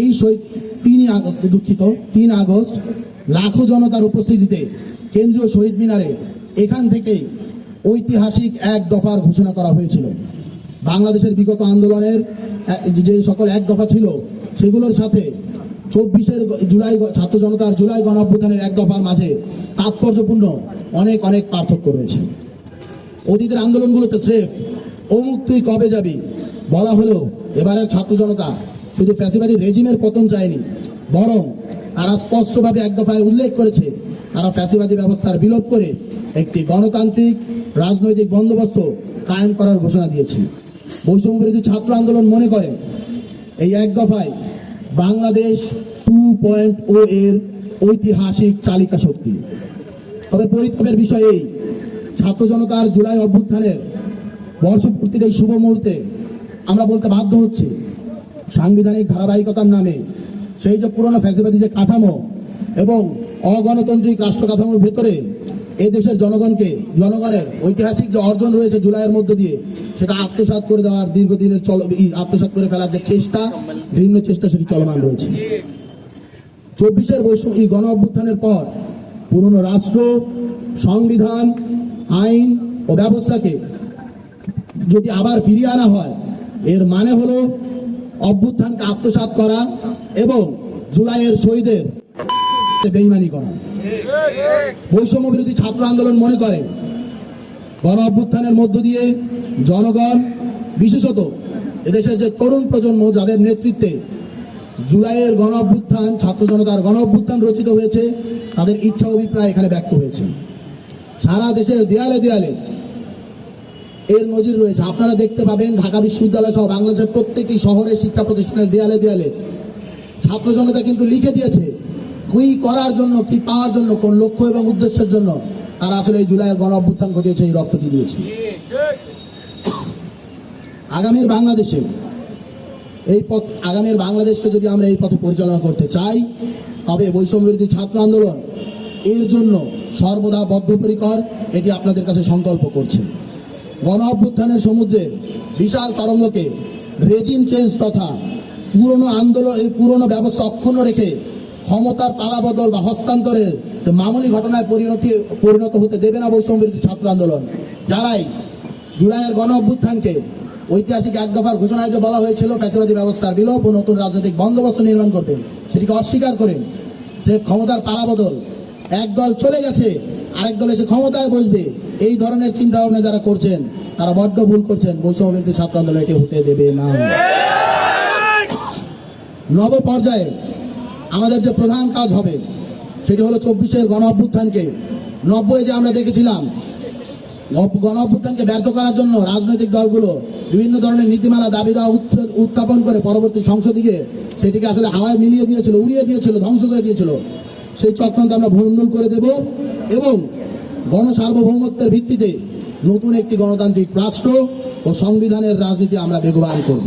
এই শহীদ তিনই আগস্ট দুঃখিত, তিন আগস্ট লাখো জনতার উপস্থিতিতে কেন্দ্রীয় শহীদ মিনারে এখান থেকেই ঐতিহাসিক এক দফার ঘোষণা করা হয়েছিল। বাংলাদেশের বিগত আন্দোলনের যে সকল এক দফা ছিল, সেগুলোর সাথে চব্বিশের জুলাই ছাত্র জনতার জুলাই গণ অভ্যুত্থানের এক দফার মাঝে তাৎপর্যপূর্ণ অনেক অনেক পার্থক্য রয়েছে। অতীতের আন্দোলনগুলোতে স্রেফ অমুক তুই কবে যাবি বলা হলো এবারের ছাত্র জনতা শুধু ফ্যাসিবাদী রেজিমের পতন চায়নি, বরং তারা স্পষ্টভাবে এক দফায় উল্লেখ করেছে, তারা ফ্যাসিবাদী ব্যবস্থার বিলোপ করে একটি গণতান্ত্রিক রাজনৈতিক বন্দোবস্ত কায়েম করার ঘোষণা দিয়েছে। বৈষম্য বিরোধী ছাত্র আন্দোলন মনে করে, এই এক দফায় বাংলাদেশ টু পয়েন্ট ও এর ঐতিহাসিক চালিকা শক্তি। তবে পরিতাপের বিষয় এই, ছাত্র জনতার জুলাই অভ্যুত্থানের বর্ষপূর্তির এই শুভ মুহূর্তে আমরা বলতে বাধ্য হচ্ছি সাংবিধানিক ধারাবাহিকতার নামে সেই যে পুরনো ফ্যাসিবাদী যে কাঠামো এবং অগণতান্ত্রিক রাষ্ট্র কাঠামোর ভেতরে এই দেশের জনগণকে, জনগণের ঐতিহাসিক যে অর্জন রয়েছে জুলাইয়ের মধ্য দিয়ে, সেটা আত্মসাৎ করে দেওয়ার দীর্ঘদিনের চল আত্মসাৎ করে ফেলার যে চেষ্টা ঘৃণ্য চেষ্টা সেটি চলমান রয়েছে। চব্বিশের বৈষম্য, এই গণ অভ্যুত্থানের পর পুরনো রাষ্ট্র, সংবিধান, আইন ও ব্যবস্থাকে যদি আবার ফিরিয়ে আনা হয়, এর মানে হলো অভ্যুত্থানকে আত্মসাৎ করা এবং জুলাইয়ের শহীদের বেইমানি করা। বৈষম্য বিরোধী ছাত্র আন্দোলন মনে করে। গণ অভ্যুত্থানের মধ্য দিয়ে জনগণ, বিশেষত এদেশের যে তরুণ প্রজন্ম, যাদের নেতৃত্বে জুলাইয়ের গণ অভ্যুত্থান, ছাত্র জনতার গণ অভ্যুত্থান রচিত হয়েছে, তাদের ইচ্ছা, অভিপ্রায় এখানে ব্যক্ত হয়েছে। সারা দেশের দেয়ালে দেয়ালে এর নজির রয়েছে। আপনারা দেখতে পাবেন, ঢাকা বিশ্ববিদ্যালয় সহ বাংলাদেশের প্রত্যেকটি শহরে শিক্ষা প্রতিষ্ঠানের দেয়ালে দেয়ালে ছাত্র জনতা কিন্তু লিখে দিয়েছে কি করার জন্য, কি পাওয়ার জন্য, কোন লক্ষ্য এবং উদ্দেশ্যের জন্য তারা আসলে এই জুলাইয়ের গণ অভ্যুত্থান ঘটিয়েছে, এই রক্তটি দিয়েছে। আগামীর বাংলাদেশে, এই পথ, আগামীর বাংলাদেশকে যদি আমরা এই পথে পরিচালনা করতে চাই, তবে বৈষম্য বিরোধী ছাত্র আন্দোলন এর জন্য সর্বদা বদ্ধপরিকর, এটি আপনাদের কাছে সংকল্প করছে। গণ অভ্যুত্থানের সমুদ্রের বিশাল তরঙ্গকে রেজিম চেঞ্জ তথা পুরনো আন্দোলন, এই পুরনো ব্যবস্থা অক্ষুণ্ণ রেখে ক্ষমতার পালাবদল বা হস্তান্তরের যে মামুলি ঘটনায় পরিণতি, পরিণত হতে দেবে না বৈষম্য বিরোধী ছাত্র আন্দোলন, যারাই জুলাইয়ের গণ অভ্যুত্থানকে ঐতিহাসিক এক দফার ঘোষণায় যে বলা হয়েছিল, ফ্যাসিবাদী ব্যবস্থার বিলোপ ও নতুন রাজনৈতিক বন্দোবস্ত নির্মাণ করবে, সেটিকে অস্বীকার করে সে ক্ষমতার পালাবদল, এক দল চলে গেছে, আরেক দল এসে ক্ষমতায় বসবে। এই ধরনের চিন্তা ভাবনা যারা করছেন, তারা বড্ড ভুল করছেন। বৈষম্য বিরোধী ছাত্র আন্দোলন এটি হতে দেবে না। নব পর্যায়ে আমাদের যে প্রধান কাজ হবে, সেটি হলো চব্বিশের গণ অভ্যুত্থানকে। নব্বই যে আমরা দেখেছিলাম গণ- অভ্যুত্থানকে ব্যর্থ করার জন্য রাজনৈতিক দলগুলো বিভিন্ন ধরনের নীতিমালা, দাবি দেওয়া উত্থাপন করে পরবর্তী সংসদীকে সেটিকে আসলে হাওয়ায় মিলিয়ে দিয়েছিল, উড়িয়ে দিয়েছিল, ধ্বংস করে দিয়েছিল। সেই চক্রান্ত আমরা ভণ্ডুল করে দেব এবং গণসার্বভৌমত্বের ভিত্তিতে নতুন একটি গণতান্ত্রিক রাষ্ট্র ও সংবিধানের রাজনীতি আমরা বেগবান করব।